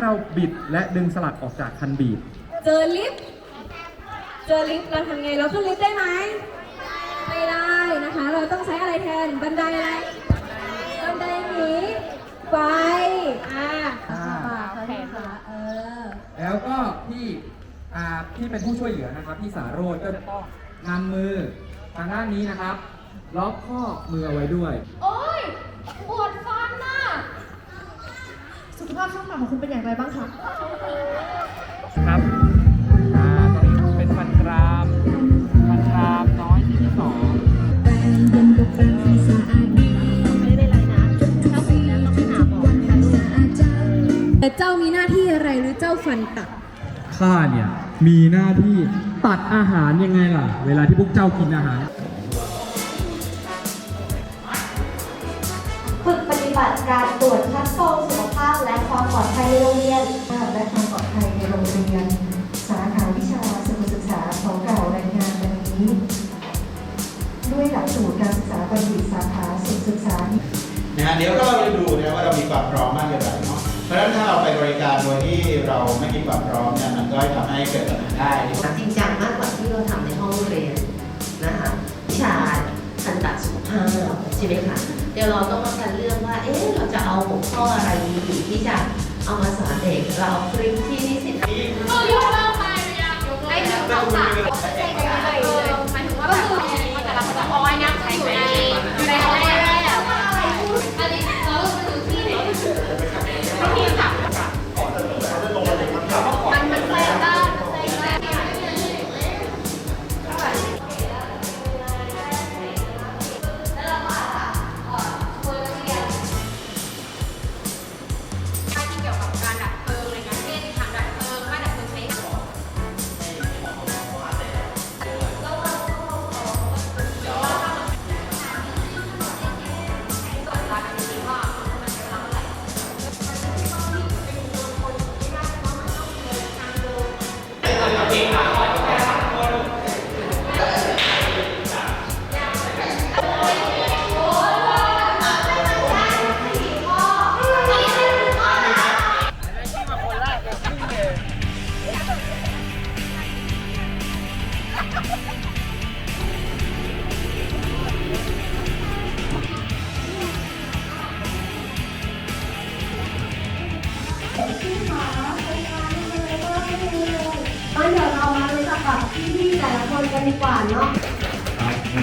เพลิงนะครับให้เราบิดและดึงสลักออกจากคันบีบ เจอลิฟต์เจอลิฟต์เราทำไงเราขึ้นลิฟต์ได้ไหมไม่ได้นะคะ เราต้องใช้อะไรแทนบันไดอะไรบันไดหนีไฟอ่าอ่าแขนขาเออ แล้วก็พี่อ่าที่เป็นผู้ช่วยเหลือนะครับพี่สาโรจน์ก็จะต้องนำมือทางด้านนี้นะครับ ล็อกข้อมือเอาไว้ด้วย โอ๊ยปวดฟันน่ะ สุขภาพช่องปากของคุณเป็นอย่างไรบ้างคะ ครับอ่าตอนนี้เป็นฟันกราม ฟันกรามน้อยที่ที่สองแต่เจ้ามีหน้าที่อะไรหรือเจ้าฟันตัด ข้าเนี่ย มีหน้าที่ตัดอาหารยังไงล่ะ เวลาที่พวกเจ้ากินอาหาร ปลอดภัยในโรงเรียน และความปลอดภัยในโรงเรียน สาขาวิชาสุขศึกษาของเก่ารายงานดังนี้ ด้วยหลักสูตรการศึกษาบัณฑิตสาขาสุขศึกษานะฮะเดี๋ยวเราจะดูนะว่าเรามีความพร้อมมากอย่างไรเนาะเพราะฉะนั้นถ้าเราไปบริการโดยที่เราไม่มีความพร้อมเนี่ยมันก็ทำให้เกิดปัญหาได้จริงจังมากกว่าที่เราทำในห้องเรียนนะคะวิชาทันตสุขภาพใช่ไหมคะเดี๋ยวเราต้องมากันเรื่องว่า เอ๊ะ เราจะเอาหัวข้ออะไรดีที่จะเอามาสอนเด็ก เราเอาคลิปที่นิสิตไม่ถึงสองสามก็คือหมาย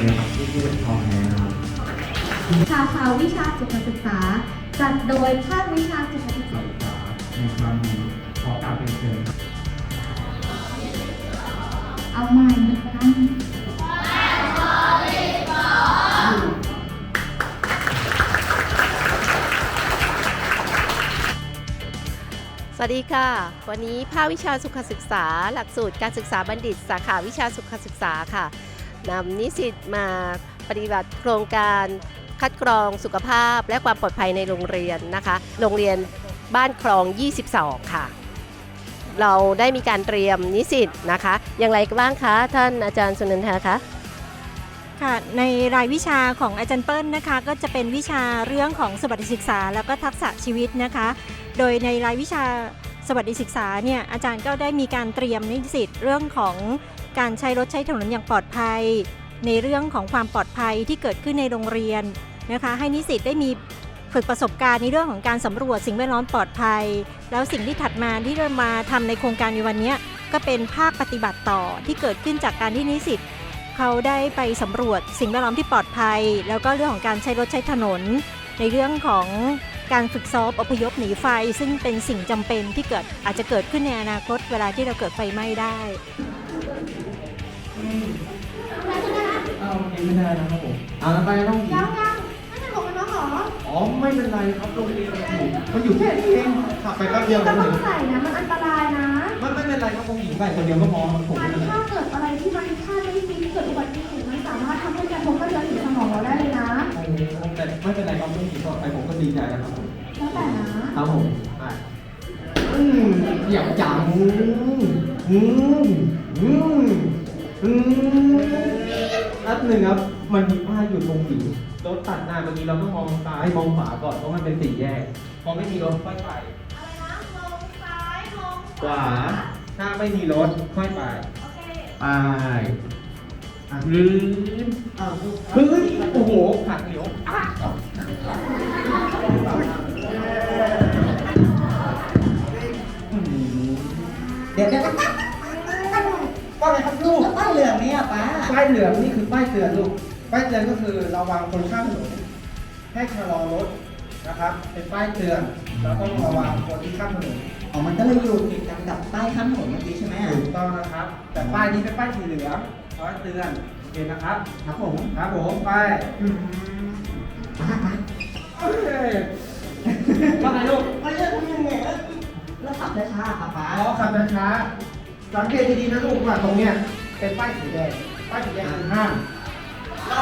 ครับวันที่ที่เป็นทองแท้ครับชาชาวิชาสุขศึกษา จัดโดยภาควิชาสุขศึกษา ในครั้งนี้ขอกราบเป็นเชิญเอาใหม่อีกครั้งสวัสดีค่ะ วันนี้ภาควิชาสุขศึกษา หลักสูตรการศึกษาบัณฑิต สาขาวิชาสุขศึกษาค่ะ นำนิสิตมาปฏิบัติโครงการคัดกรองสุขภาพและความปลอดภัยในโรงเรียนนะคะ โรงเรียนบ้านคลอง 22 ค่ะ เราได้มีการเตรียมนิสิตนะคะ อย่างไรบ้างคะ ท่านอาจารย์สุนันทาคะค่ะในรายวิชาของอาจารย์เปิ้ลนะคะ ก็จะเป็นวิชาเรื่องของสวัสดิศึกษา แล้วก็ทักษะชีวิตนะคะ โดยในรายวิชาสวัสดิศึกษาเนี่ยอาจารย์ก็ได้มีการเตรียมนิสิตเรื่องของ การใช้รถใช้ถนนอย่างปลอดภัย ในเรื่องของความปลอดภัยที่เกิดขึ้นในโรงเรียนนะคะ ให้นิสิตได้มีฝึกประสบการณ์ในเรื่องของการสำรวจสิ่งแวดล้อมปลอดภัย แล้วสิ่งที่ถัดมาที่เรามาทำในโครงการในวันนี้ก็เป็นภาคปฏิบัติต่อที่เกิดขึ้นจากการที่นิสิตเขาได้ไปสำรวจสิ่งแวดล้อมที่ปลอดภัย แล้วก็เรื่องของการใช้รถใช้ถนน ในเรื่องของการฝึกซ้อมอพยพหนีไฟ ซึ่งเป็นสิ่งจำเป็นที่เกิดอาจจะเกิดขึ้นในอนาคตเวลาที่เราเกิดไฟไหม้ได้ เอาเองไม่ได้นะครับผมเอาแล้วไปต้องยังยังไม่ได้บอกกันแล้วเหรออ๋อไม่เป็นไรครับโรงเรียนมันอยู่มันอยู่แค่นี้เองขับไปแป๊บเดียวแต่ก็ต้อถึงงใส่นะมันอันตรายนะ มันเป็นเป็นไรครับผมหญิงไปคนเดียวก็พอผมไม่เป็นไรถ้าเกิดอะไรที่มันคาดไม่คิดเกิดอุบัติเหตุมันสามารถทำให้กระทบกระเทือนถึงสมองเราได้เลยนะโอ้โหแต่ไม่เป็นไรครับผมหญิงก็ไปผมก็ดีใจนะครับผมแล้วแต่นะครับผมไป อืมอยาจังอืมอืมอืมนัดหนึ่งครับ มันมีป้ายอยู่ตรงหญิงรถตัดหน้าเมื่อกี้เราต้องมองซ้ายมองขวาก่อนเพราะมันเป็นสี่แยก พอไม่มีรถค่อยไป อะไรนะมองซ้ายมองขวา ถ้าไม่มีรถค่อยไป โอเคไปลืมเฮ้ย โอ้โหหักเหลียวอะ เดี๋ยวเดี๋ยวว่าไงครับลูก ป้ายเหลืองนี่อะป้าป้ายเหลืองนี่คือป้ายเตือนลูก ป้ายเตือนก็คือระวังคนข้ามถนนให้ชะลอรถนะครับ เป็นป้ายเตือนเราต้องระวังคนที่ข้ามถนนอ๋อมันก็เลยอยู่ติดกันกับป้ายข้ามถนนเมื่อกี้ใช่ไหมถูกต้องนะครับ แต่ป้ายนี้เป็นป้ายสีเหลืองป้ายเตือนโอเคนะครับครับผมครับผมไปายอืมป้ ช้าๆค่ะป้าอ๋อขับช้าๆสังเกตดีๆนะลูกว่าตรงเนี้ยเป็นป้ายสีแดง ป้ายสีแดงคือห้ามเรา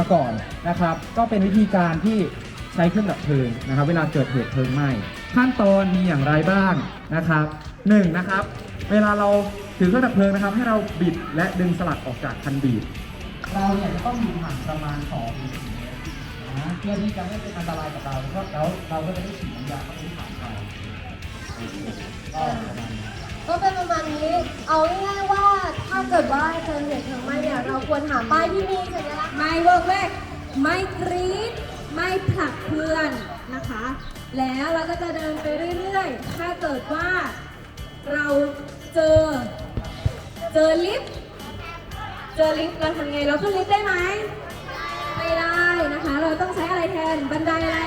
มาก่อนนะครับ ก็เป็นวิธีการที่ใช้เครื่องดับเพลิงนะครับ เวลาเกิดเหตุเพลิงไหม้ขั้นตอนมีอย่างไรบ้างนะครับหนึ่งนะครับ เวลาเราถือเครื่องดับเพลิงนะครับ ให้เราบิดและดึงสลักออกจากคันบีบเราเนี่ยจะต้องอยู่ห่างประมาณ2ถึง4เมตรนะเพื่อที่จะไม่เป็นอันตรายกับเราแล้วแล้วเราก็จะได้ฉีดน้ำยาเข้าไปที่ขาเราก็ประมาณนี้ ก็เป็นประมาณนี้ เอาง่ายๆว่าถ้าเกิดว่าเจอเหตุเพลิงไหม้เนี่ยเราควรหาป้ายที่มีสัญลักษณ์ไม่เวิร์กแรกไม่กรี๊ดไม่ผลักเพื่อนนะคะ แล้วเราก็จะเดินไปเรื่อยๆ ถ้าเกิดว่าเราเจอ เจอลิฟต์เจอลิฟต์เราทำไงเราขึ้นลิฟต์ได้ไหมไม่ได้นะคะ เราต้องใช้อะไรแทนบันไดอะไร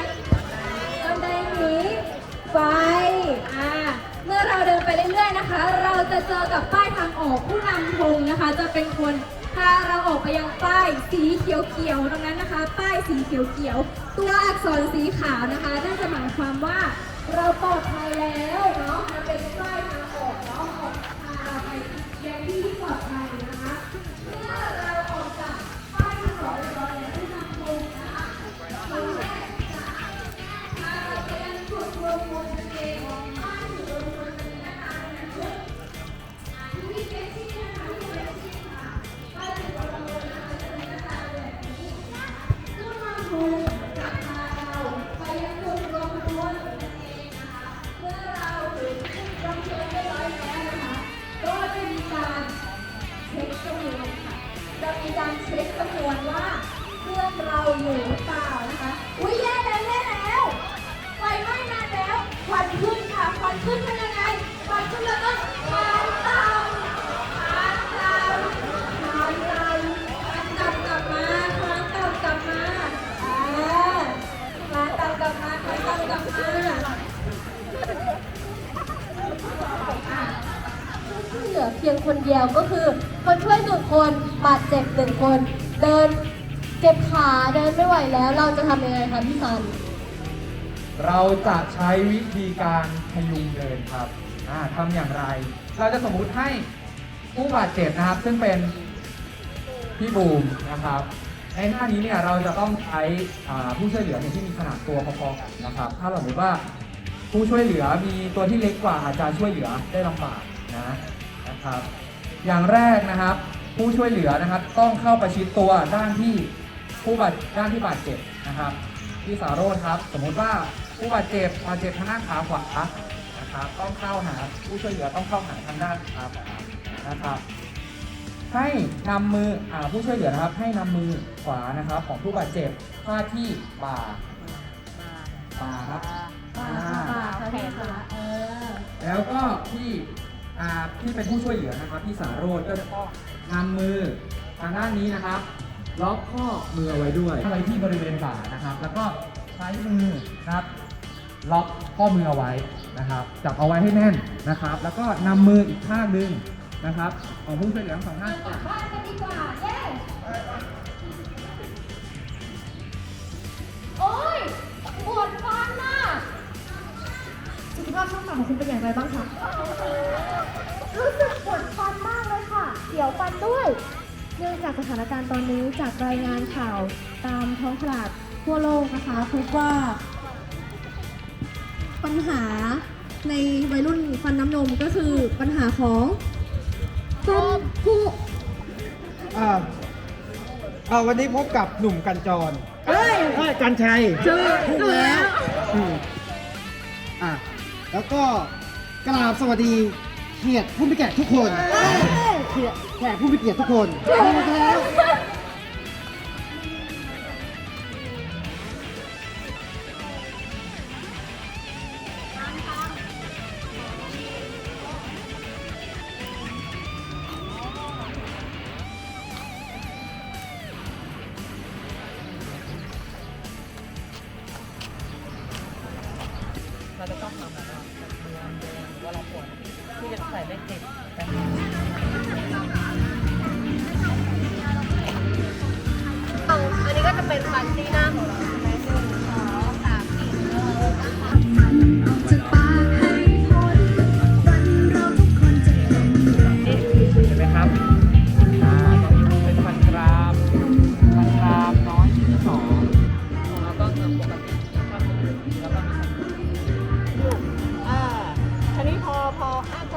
เรื่อยๆนะคะ เราจะเจอกับป้ายทางออกผู้นำธงนะคะ จะเป็นคนพาเราออกไปยังป้ายสีเขียวๆตรงนั้นนะคะ ป้ายสีเขียวๆตัวอักษรสีขาวนะคะนั่นจะหมายความว่าเราปลอดภัยแล้วเนาะมันเป็นป้ายทางออกเนาะออกพาเราไปยังที่ที่ปลอดภัย ดินเจ็บขาเดินไม่ไหวแล้ว เราจะทำยังไงคะพี่ซัน เราจะใช้วิธีการพยุงเดินครับอ่าทำอย่างไร เราจะสมมุติให้ผู้บาดเจ็บนะครับ ซึ่งเป็นพี่บูมนะครับ ในหน้านี้เนี่ยเราจะต้องใช้อ่าผู้ช่วยเหลือเนี่ยที่มีขนาดตัวพอๆกันนะครับ ถ้าสมมติว่าผู้ช่วยเหลือมีตัวที่เล็กกว่าอาจจะช่วยเหลือได้ลำบากนะนะครับ อย่างแรกนะครับ ผู้ช่วยเหลือนะครับ ต้องเข้าประชิดตัวด้านที่ผู้บาดด้านที่บาดเจ็บนะครับที่สาโรธครับ สมมุติว่าผู้บาดเจ็บบาดเจ็บทางด้านขาขวานะครับต้องเข้าหาผู้ช่วยเหลือต้องเข้าหาทางด้านขาขวานะครับให้นำมืออาผู้ช่วยเหลือนะครับ ให้นำมือขวานะครับ ของผู้บาดเจ็บพาดที่บ่าบ่าครับอ่าแขนขาเออแล้วก็ที่ อ่าที่เป็นผู้ช่วยเหลือนะครับที่สาโรธก็จะต้องนำมือทางด้านนี้นะครับ ล็อกข้อมือเอาไว้ด้วยไว้ที่บริเวณบ่านะครับ แล้วก็ใช้มือนะครับ ล็อกข้อมือเอาไว้นะครับ จับเอาไว้ให้แน่นนะครับ แล้วก็นำมืออีกข้างหนึ่งนะครับของผู้ช่วยเหลือทั้งสองท่าน กลับบ้านกันดีกว่า เย้ โอ๊ยปวดฟันน่ะ สุขภาพช่องปากของคุณเป็นอย่างไรบ้างคะ รู้สึกปวดฟันมากเลยค่ะ เสียวฟันด้วย เนื่องจากสถานการณ์ตอนนี้จากรายงานข่าวตามท้องตลาดทั่วโลกนะคะพบว่า ปัญหาในวัยรุ่นฟันน้ำนมก็คือปัญหาของฟันผุอ่าอ่าวันนี้พบกับหนุ่มกันจรเอ้ย เอ้ยกันชัย เจอถูกแล้ว อืมอะ แล้วก็กราบสวัสดีเกียรติผู้มีเกียรติทุกคนเกียรติแขกผู้มีเกียรติทุกคนถูกแล้ว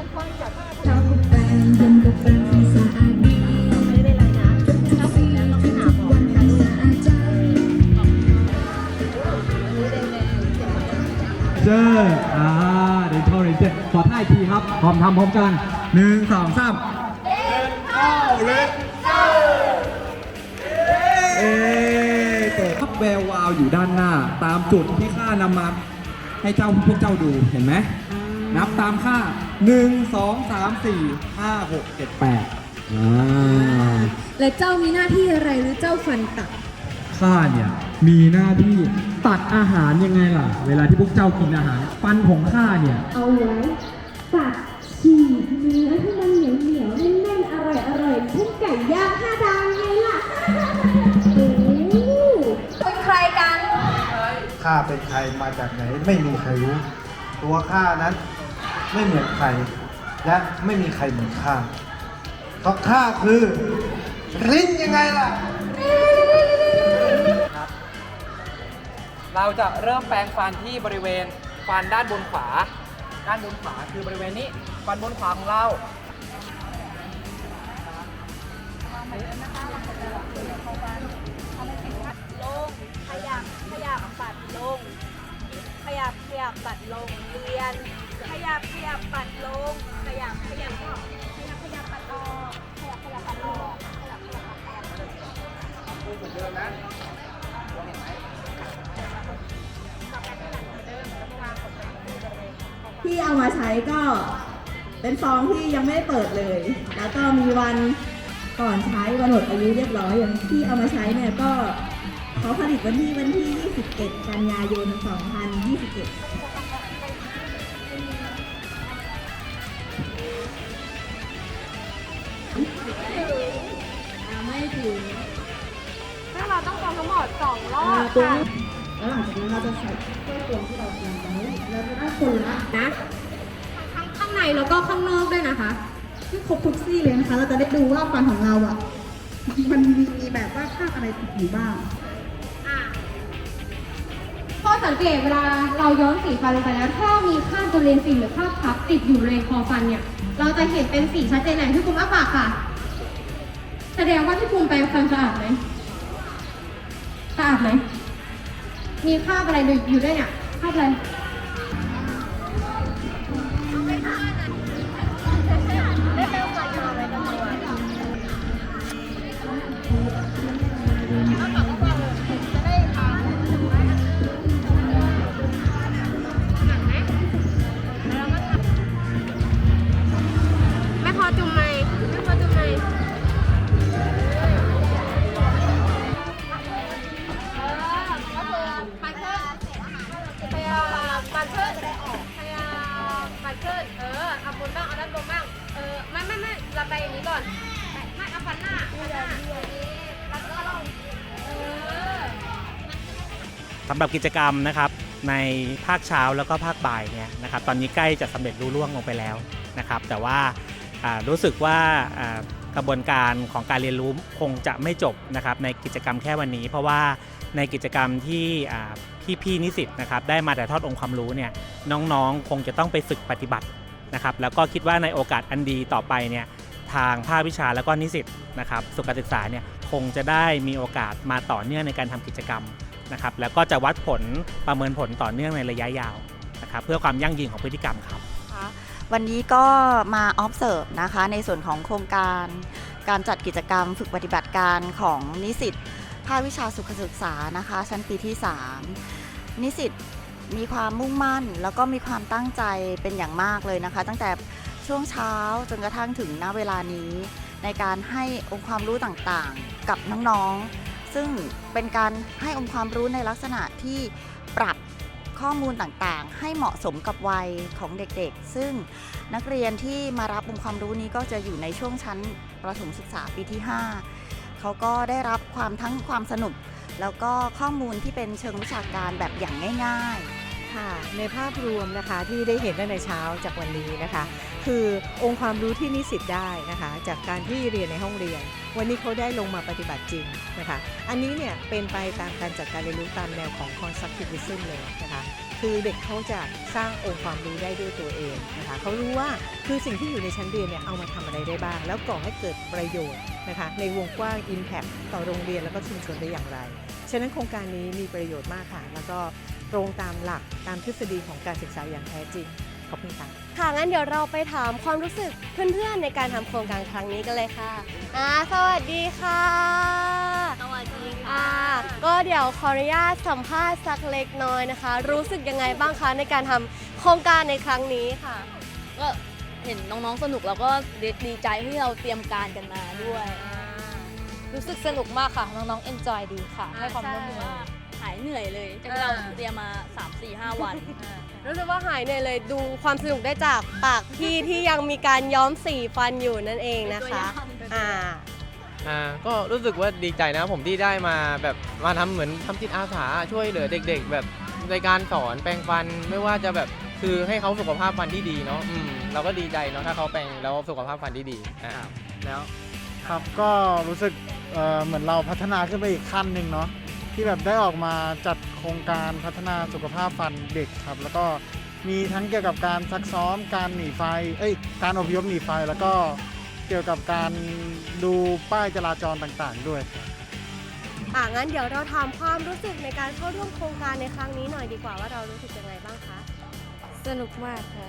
ออะค่อยๆจับไม่เป็นไรนะถ้าเร็จแล้วต้องไปหาหมอนะคะลูกอันนี้แดงๆเจ็บไหมเจออ่าเดนทอร์เรนเจขอท่าอีกทีครับพร้อมทำพร้อมกันหนึ่งสองสามเอ๊ะเปิดพับแวววาวอยู่ด้านหน้า ตามจุดที่ข้านำมาให้เจ้าพวกเจ้าดูเห็นไหมนับตามค่า 1 2 3 4 5 6 7 8อ่าและเจ้ามีหน้าที่อะไรหรือเจ้าฟันตัดข้าเนี่ยมีหน้าที่ตัดอาหารยังไงล่ะ เวลาที่พวกเจ้ากินอาหาร ฟันของข้าเนี่ย เอาไว้ตัดฉีกเนื้อที่มันเหนียวเหนียวๆแน่นๆอร่อยอร่อยๆเช่นไก่ย่างห้าดาวไงล่ะ โอ้โหเป็นใครกัน ข้าเป็นใครมาจากไหนไม่มีใครรู้ ตัวข้านั้น ไม่เหมือนใคร และไม่มีใครเหมือนข้าเพราะข้าคือลิ้นยังไงล่ะเราจะเริ่มแปรงฟันที่บริเวณฟันด้านบนขวา ด้านบนขวาคือบริเวณนี้ ฟันบนขวาของเราลง ขยับ ขยับปัดลง ขยับ ขยับปัดลง เรียน ขยับขยับปัดลง ขยับขยับออกขยับขยับปัดออกขยับขยับปัดออกขยับขยับปัดออกที่เอามาใช้ก็เป็นซองที่ยังไม่ได้เปิดเลย แล้วก็มีวันก่อนใช้วันหมดอายุเรียบร้อยอย่างที่เอามาใช้เนี่ยก็เขาผลิตวันที่วันที่ 21 กันยายน 2021 สองรอบตัวค่ะแล้วหลังจากนี้เราจะใส่เครื่องตัวที่เราเตรียมไว้แล้วจะได้คนละนะข้างข้างในแล้วก็ข้างนอกด้วยนะคะที่ครบทุกซี่เลยนะคะ เราจะได้ดูว่าฟันของเราอะ มันมีแบบว่าคราบอะไรติดอยู่บ้างข้อสังเกตเวลาเราย้อมสีฟันลงไปแล้ว ถ้ามีคราบจุลินทรีย์หรือคราบพับติดอยู่ในคอฟันเนี่ย เราจะเห็นเป็นสีชัดเจนอย่างที่คุณอ้าปากค่ะ แสดงว่าที่คุณแปรงฟันสะอาดไหม สะอาดไหม มีคราบอะไรอยู่ด้วยเนี่ยคราบอะไร หรับกิจกรรมนะครับในภาคเช้าแล้วก็ภาคบ่ายเนี่ยนะครับตอนนี้ใกล้จะสำเร็จรุ่ล่วงลงไปแล้วนะครับแต่ว่ารู้สึกว่ากระบวนการของการเรียนรู้คงจะไม่จบนะครับในกิจกรรมแค่วันนี้ เพราะว่าในกิจกรรมที่พี่ๆนิสิตนะครับได้มาถ่ทอดองค์ความรู้เนี่ยน้องๆ คงจะต้องไปฝึกปฏิบัตินะครับแล้วก็คิดว่าในโอกาสอันดีต่อไปเนี่ยทางภาควิชาแล้วก็นิสิตนะครับสุขศึกษาเนี่ยคงจะได้มีโอกาสมาต่อเนื่องในการทำกิจกรรม นะครับแล้วก็จะวัดผลประเมินผลต่อเนื่องในระยะยาวนะครับเพื่อความยั่งยืนของพฤติกรรมครับ วันนี้ก็มา observe นะคะในส่วนของโครงการการจัดกิจกรรมฝึกปฏิบัติการของนิสิตภาควิชาสุขศึกษานะคะ ชั้นปีที่ 3 นิสิตมีความมุ่งมั่น แล้วก็มีความตั้งใจเป็นอย่างมากเลยนะคะ ตั้งแต่ช่วงเช้าจนกระทั่งถึงณเวลานี้ ในการให้องค์ความรู้ต่างๆ กับน้องๆ ซึ่งเป็นการให้องค์ความรู้ในลักษณะที่ปรับข้อมูลต่างๆ ให้เหมาะสมกับวัยของเด็กๆ ซึ่งนักเรียนที่มารับองค์ความรู้นี้ก็จะอยู่ในช่วงชั้นประถมศึกษาปีที่ 5 เขาก็ได้รับความทั้งความสนุก แล้วก็ข้อมูลที่เป็นเชิงวิชาการแบบอย่างง่าย ๆ ค่ะในภาพรวมนะคะที่ได้เห็นได้ในเช้าจากวันนี้นะคะ คือองค์ความรู้ที่นิสิตได้นะคะ จากการที่เรียนในห้องเรียน วันนี้เขาได้ลงมาปฏิบัติจริงนะคะ อันนี้เนี่ยเป็นไปตามการจัดการเรียนรู้ตามแนวของ constructivism เลยนะคะคือเด็กเขาจะสร้างองค์ความรู้ได้ด้วยตัวเองนะคะเขารู้ว่าคือสิ่งที่อยู่ในชั้นเรียนเนี่ยเอามาทำอะไรได้บ้าง แล้วก่อให้เกิดประโยชน์นะคะในวงกว้าง Impact ต่อโรงเรียนแล้วก็ชุมชนได้อย่างไร ฉะนั้นโครงการนี้มีประโยชน์มากค่ะ แล้วก็ ตรงตามหลักตามทฤษฎีของการศึกษาอย่างแท้จริง ขอบคุณค่ะ ค่ะ งั้นเดี๋ยวเราไปถามความรู้สึกเพื่อนๆ ในการทำโครงการครั้งนี้กันเลยค่ะอ่าสวัสดีค่ะสวัสดีค่ะ ก็เดี๋ยวขออนุญาตสัมภาษณ์สักเล็กน้อยนะคะ รู้สึกยังไงบ้างคะในการทำโครงการในครั้งนี้ค่ะ ก็เห็นน้องๆสนุกแล้วก็ดีดีใจที่เราเตรียมการกันมาด้วย รู้สึกสนุกมากค่ะ น้องๆ เอนจอยดีค่ะ ให้ความร่วมมือ หายเหนื่อยเลยจากที่เราเตรียมมา 3 4 5 วัน รู้สึกว่าหายเหนื่อยเลยดูความสนุกได้จากปากพี่ที่ยังมีการย้อมสีฟันอยู่นั่นเองนะคะอ่าอ่าก็รู้สึกว่าดีใจนะผมที่ได้มาแบบมาทำเหมือนทำจิตอาสาช่วยเหลือเด็ก ๆ แบบในการสอนแปรงฟันไม่ว่าจะแบบคือให้เขาสุขภาพฟันที่ดีเนาะอืมเราก็ดีใจเนาะถ้าเขาแปรงแล้วสุขภาพฟันที่ดีอ่า แล้วครับก็รู้สึกเอ่อเหมือนเราพัฒนาขึ้นไปอีกขั้นหนึ่งเนาะ ที่แบบได้ออกมาจัดโครงการพัฒนาสุขภาพฟันเด็กครับ แล้วก็มีทั้งเกี่ยวกับการซักซ้อมการหนีไฟเอ้ยการอพยพหนีไฟแล้วก็เกี่ยวกับการดูป้ายจราจรต่างๆ ด้วยครับ อ่างั้นเดี๋ยวเราถามความรู้สึกในการเข้าร่วมโครงการในครั้งนี้หน่อยดีกว่าว่าเรารู้สึกยังไงบ้างคะ สนุกมากค่ะ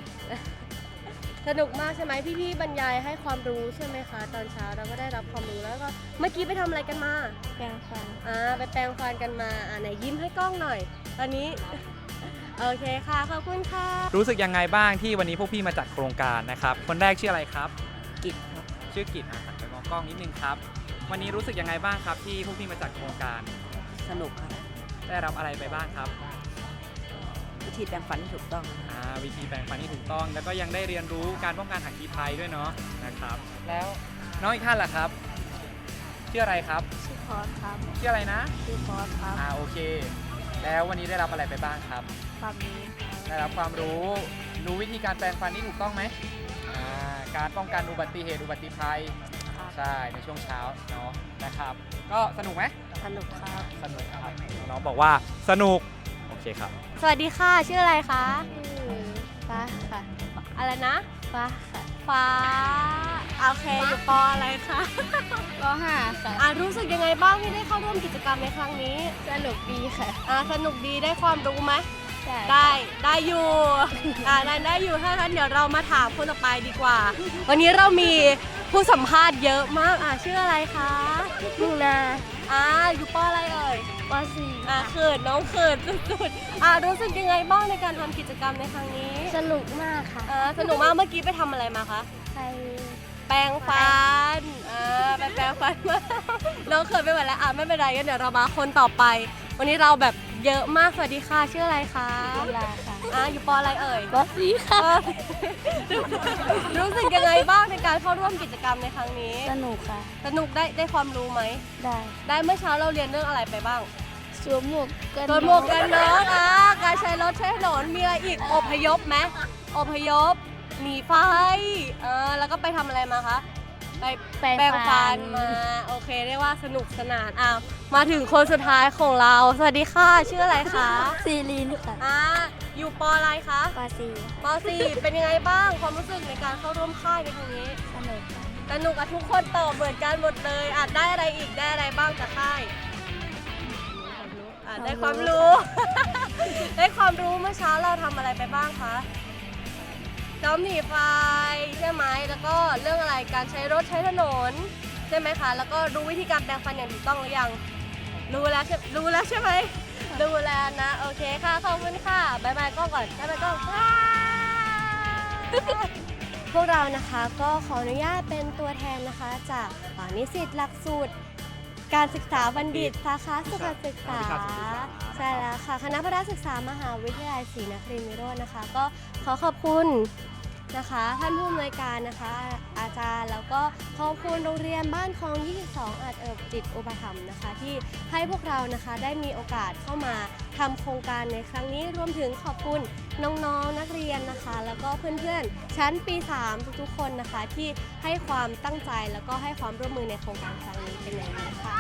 สนุกมากใช่ไหมพี่ๆบรรยายให้ความรู้ใช่ไหมคะ ตอนเช้าเราก็ได้รับความรู้แล้วก็เมื่อกี้ไปทำอะไรกันมาแปรงฟัน อ่าไปแปรงฟันกันมาอ่าไหนยิ้มให้กล้องหน่อย ตอนนี้ โอเคค่ะขอบคุณค่ะรู้สึกยังไงบ้างที่วันนี้พวกพี่มาจัดโครงการนะครับ คนแรกชื่ออะไรครับ กิจครับชื่อกิจอะหันไปมองกล้องนิดนึงครับ วันนี้รู้สึกยังไงบ้างครับที่พวกพี่มาจัดโครงการ สนุกครับ ได้รับอะไรไปบ้างครับ วิธีแปรงฟันที่ถูกต้อง อ่าวิธีแปรงฟันที่ถูกต้อง แล้วก็ยังได้เรียนรู้การป้องกันอัคคีภัยด้วยเนาะนะครับ แล้วน้องอีกท่านล่ะครับชื่ออะไรครับชื่อพอสครับชื่ออะไรนะ ชื่อพอสครับอ่าโอเค แล้ววันนี้ได้รับอะไรไปบ้างครับความนี้ได้รับความรู้รู้วิธีการแปรงฟันที่ถูกต้องไหมอ่าการป้องกันอุบัติเหตุอุบัติภัยครับใช่ในช่วงเช้าเนาะนะครับ ก็สนุกไหม สนุกครับ สนุกครับน้องๆบอกว่าสนุกโอ เคครับ สวัสดีค่ะ ชื่ออะไรคะ ฟ้าค่ะอะไรนะ ฟ้าค่ะฟ้า โอเค อยู่ปออะไรคะปห้าค่ะอะรู้สึกยังไงบ้างที่ได้เข้าร่วมกิจกรรมในครั้งนี้สนุกดีค่ะอะสนุกดีได้ความรู้ไหมได้ ได้อยู่ อ่าได้ได้อยู่ ถ้างั้นเดี๋ยวเรามาถามคนต่อไปดีกว่า วันนี้เรามี ผู้สัมภาษณ์เยอะมากอะชื่ออะไรคะลุงนาอ่าอยู่ปออะไรเอ่ยปสี่อ่าเขินน้องเขินสุดๆอ่ารู้สึกยังไงบ้างในการทำกิจกรรมในครั้งนี้สนุกมากค่ะ อ่าสนุกมากเมื่อกี้ไปทำอะไรมาคะไปแปรงฟันอ่าไปแปรงฟันมาน้องเขินไปหมดแล้วอ่าไม่เป็นไรงั้นเดี๋ยวเรามาคนต่อไป วันนี้เราแบบเยอะมากสวัสดีค่ะชื่ออะไรคะ ลาค่ะ อ่าอยู่ปออะไรเอ่ยปสีค่ะ รู้สึกยังไงบ้างในการเข้าร่วมกิจกรรมในครั้งนี้ สนุกค่ะ สนุกได้ได้ความรู้ไหม ได้ ได้เมื่อเช้าเราเรียนเรื่องอะไรไปบ้างสวมหมวกกันสวมหมวกกันน็อกอะการใช้รถใช้ถนนมีอะไรอีกอพยพไหมอพยพหนีไฟเออแล้วก็ไปทำอะไรมาคะไปแปรงฟันมาโอเคเรียกว่าสนุกสนานอะมาถึงคนสุดท้ายของเรา สวัสดีค่ะชื่ออะไรคะซีรีนค่ะอ่า อยู่ปออะไรคะปอสีปอสีเป็นยังไงบ้างความรู้สึกในการเข้าร่วมค่ายในครั้งนี้สนุกสนุกอะทุกคนตอบเหมือนกันหมดเลยอะได้อะไรอีกได้อะไรบ้างจากค่ายอะได้ความรู้ ได้ความรู้เมื่อเช้าเราทำอะไรไปบ้างคะซ้อมหนีไฟใช่ไหมแล้วก็เรื่องอะไรการใช้รถใช้ถนน ใช่ไหมคะ แล้วก็รู้วิธีการแปรงฟันอย่างถูกต้องหรือยัง รู้แล้วใช่รู้แล้วใช่ไหม รู้แล้วนะ โอเคค่ะ ขอบคุณค่ะบายบายกล้องก่อนบายบายกล้องบ๊ายบายพวกเรานะคะก็ขออนุญาตเป็นตัวแทนนะคะ จากอ่านิสิตหลักสูตร การศึกษาบัณฑิตสาขาสุขศึกษาใช่แล้วค่ะคณะพระศึกษามหาวิทยาลัยศรีนครินทร์วิโรจน์นะคะ ก็ขอขอบคุณนะคะ ท่านผู้อำนวยการนะคะอา จารย์ แล้วก็ขอบคุณโรงเรียนบ้านคลอง 22 อาจเอิบจิตอุปถัมภ์นะคะ ที่ให้พวกเรานะคะได้มีโอกาสเข้ามาทำโครงการในครั้งนี้รวมถึงขอบคุณน้องๆนักเรียนนะคะ แล้วก็เพื่อนๆ ชั้นปี 3 ทุกๆ คนนะคะ ที่ให้ความตั้งใจแล้วก็ให้ความร่วมมือในโครงการครั้งนี้เป็นอย่างดีค่ะ